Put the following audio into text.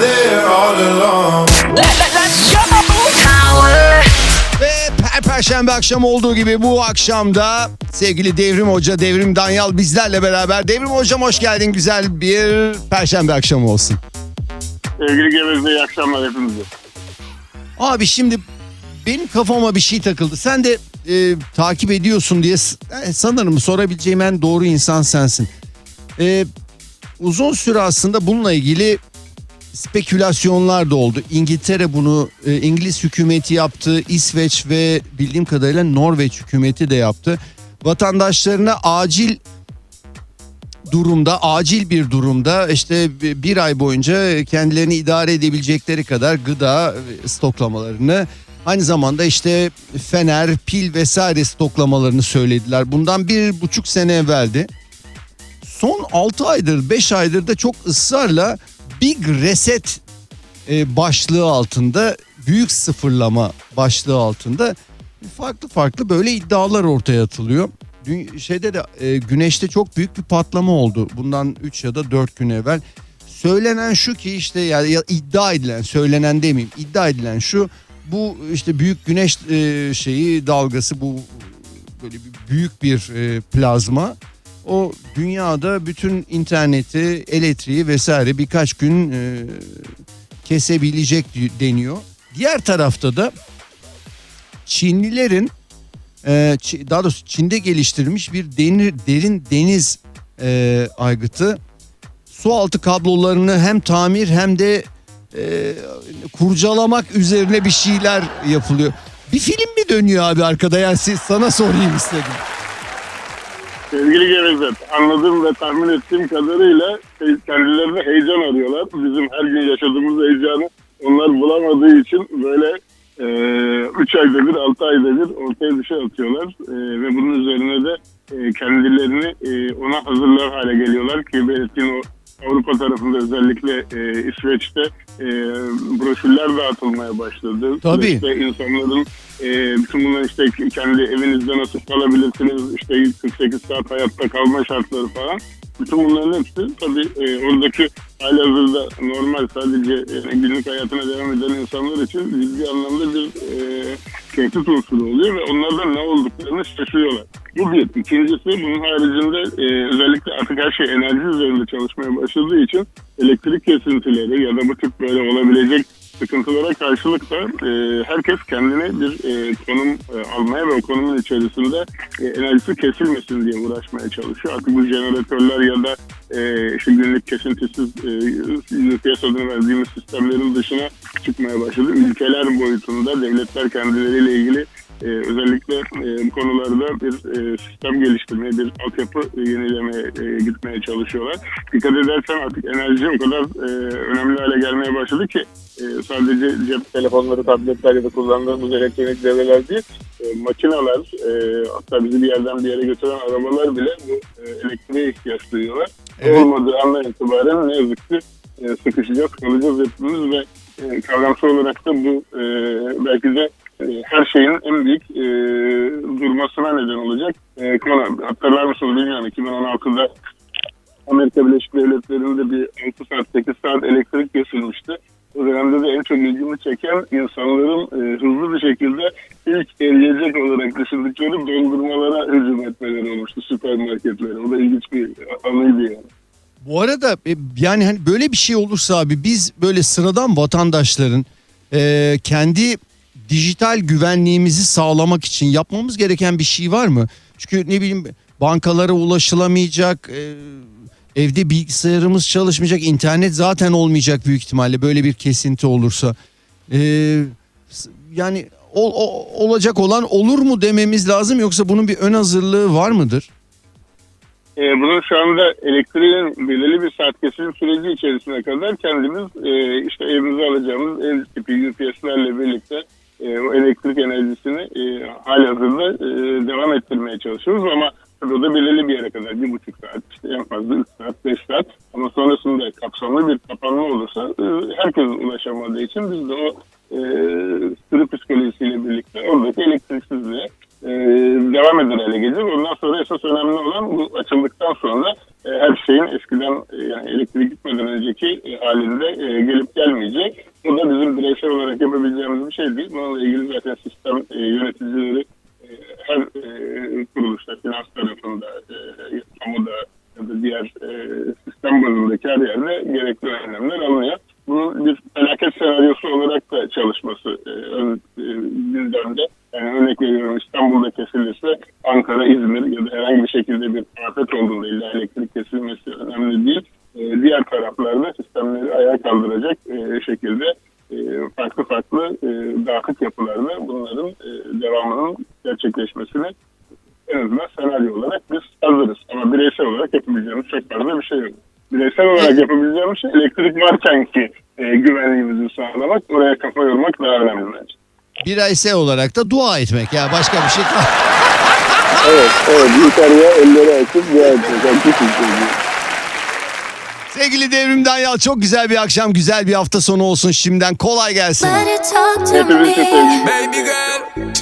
there all along. Ve her perşembe akşamı olduğu gibi bu akşamda sevgili Devrim Hoca, Devrim Danyal bizlerle beraber. Devrim Hocam hoş geldin. Güzel bir perşembe akşamı olsun. Sevgili Geveze iyi akşamlar hepinize. Abi şimdi benim kafama bir şey takıldı. Sen de e, takip ediyorsun diye e, sanırım sorabileceğim en doğru insan sensin. E, uzun süre aslında bununla ilgili spekülasyonlar da oldu. İngiltere bunu e, İngiliz hükümeti yaptı. İsveç ve bildiğim kadarıyla Norveç hükümeti de yaptı. Vatandaşlarına acil durumda acil bir durumda işte bir ay boyunca kendilerini idare edebilecekleri kadar gıda stoklamalarını aynı zamanda işte fener, pil vesaire stoklamalarını söylediler. Bundan bir buçuk sene evveldi. Son 6 aydır 5 aydır da çok ısrarla Big Reset e, başlığı altında büyük sıfırlama başlığı altında farklı farklı böyle iddialar ortaya atılıyor. Dün, şeyde de e, güneşte çok büyük bir patlama oldu. Bundan 3 ya da 4 gün evvel. Söylenen şu ki işte yani ya iddia edilen söylenen demeyeyim iddia edilen şu bu işte büyük güneş e, şeyi dalgası bu böyle büyük bir plazma o dünyada bütün interneti, elektriği vesaire birkaç gün e, kesebilecek deniyor. Diğer tarafta da Çinlilerin e, daha doğrusu Çin'de geliştirilmiş bir denir, derin deniz e, aygıtı su altı kablolarını hem tamir hem de e, kurcalamak üzerine bir şeyler yapılıyor. Bir film mi dönüyor abi arkada yani siz sana sorayım istedim. Sevgili Geveze anladığım ve tahmin ettiğim kadarıyla kendilerine heyecan arıyorlar. Bizim her gün yaşadığımız heyecanı onlar bulamadığı için böyle 3 ayda bir 6 ayda bir ortaya bir şey atıyorlar. E, e, İsveç'te e, broşürler dağıtılmaya başladı. Tabii. İşte insanların e, bütün bunlar işte kendi evinizde nasıl kalabilirsiniz, işte 48 saat hayatta kalma şartları falan. Bütün bunların hepsi tabii e, oradaki halihazırda normal sadece e, günlük hayatına devam eden insanlar için ciddi anlamda bir e, tehdit unsuru oluyor ve onlardan ne olduklarını şaşırıyorlar. Bu bir. İkincisi bunun haricinde e, özellikle artık her şey enerji üzerinde çalışmaya başladığı için elektrik kesintileri ya da bu tip böyle olabilecek sıkıntılara karşılık da e, herkes kendine bir e, konum e, almaya ve o konumun içerisinde e, enerjisi kesilmesin diye uğraşmaya çalışıyor. Artık bu jeneratörler ya da e, işte günlük kesintisiz e, UPS adını verdiğimiz sistemlerin dışına çıkmaya başladı. Ülkeler boyutunda devletler kendileriyle ilgili e, özellikle e, bu konularda bir e, sistem geliştirmeye, bir altyapı e, yenilemeye e, gitmeye çalışıyorlar. Dikkat edersen artık enerji o kadar e, önemli hale gelmeye başladı ki e, sadece cep telefonları, tabletler ya da kullandığımız elektronik devreler değil, e, makineler, e, hatta bizi bir yerden bir yere götüren arabalar bile bu e, elektriğe ihtiyaç duyuyorlar. Evet. Olmadığı andan itibaren ne yazık ki e, sıkışacağız, kalacağız hepimiz ve e, kavramsal olarak da bu e, belki de her şeyin en büyük e, durmasına neden olacak e, konu. Hatırlar mısınız bilmiyorum 2016'da Amerika Birleşik Devletleri'nde bir 6 saat 8 saat elektrik kesilmişti. O dönemde de en çok ilgimi çeken insanların e, hızlı bir şekilde ilk eriyecek olarak düşündükleri dondurmalara hücum etmeleri olmuştu süpermarketlere. O da ilginç bir anıydı yani. Bu arada e, yani hani böyle bir şey olursa abi biz böyle sıradan vatandaşların e, kendi dijital güvenliğimizi sağlamak için yapmamız gereken bir şey var mı? Çünkü ne bileyim bankalara ulaşılamayacak, e, evde bilgisayarımız çalışmayacak, internet zaten olmayacak büyük ihtimalle böyle bir kesinti olursa. E, yani olacak olan olur mu dememiz lazım yoksa bunun bir ön hazırlığı var mıdır? E, bunun şu anda elektriğin belirli bir saat kesim süreci içerisine kadar kendimiz e, işte evimize alacağımız ev tipi UPS'lerle birlikte e, elektrik enerjisini e, halihazırda e, devam ettirmeye çalışıyoruz ama tabii da belirli bir yere kadar bir buçuk saat işte en fazla üç saat beş saat ama sonrasında kapsamlı bir kapanma olursa e, herkes ulaşamadığı için biz de o e, sürü psikolojisiyle birlikte oradaki elektriksizliğe e, devam eder hale gelir. Ondan sonra esas önemli olan bu açıldıktan sonra her şeyin eskiden e, yani elektrik gitmeden önceki e, halinde e, gelip gelmeyecek. Bu da bizim bireysel olarak yapabileceğimiz bir şey değil. Bununla ilgili zaten sistem yöneticileri her kuruluşta, finans tarafında, e, kamuda ya da diğer e, sistem bazındaki her yerde gerekli önlemler alınıyor. Bunun bir felaket senaryosu olarak da çalışması e, ön, e, gündemde. Yani örnek veriyorum İstanbul'da kesilirse Ankara, İzmir ya da herhangi bir şekilde bir afet olduğunda illa elektrik kesilmesi önemli değil. E, diğer taraflarda sistemleri ayağa kaldıracak e, şekilde e, farklı farklı e, dağıtık yapılarda bunların e, devamının gerçekleşmesini en azından senaryo olarak biz hazırız. Ama bireysel olarak yapabileceğimiz çok fazla bir şey yok. Bireysel olarak yapabileceğimiz şey elektrik varken ki e, güvenliğimizi sağlamak, oraya kafa yormak daha önemli bence. Bireysel olarak da dua etmek ya başka bir şey. Evet, evet. Yukarıya elleri açıp dua etmek. Sevgili Devrim Danyal çok güzel bir akşam, güzel bir hafta sonu olsun şimdiden. Kolay gelsin. Sevgiler. Baby girl,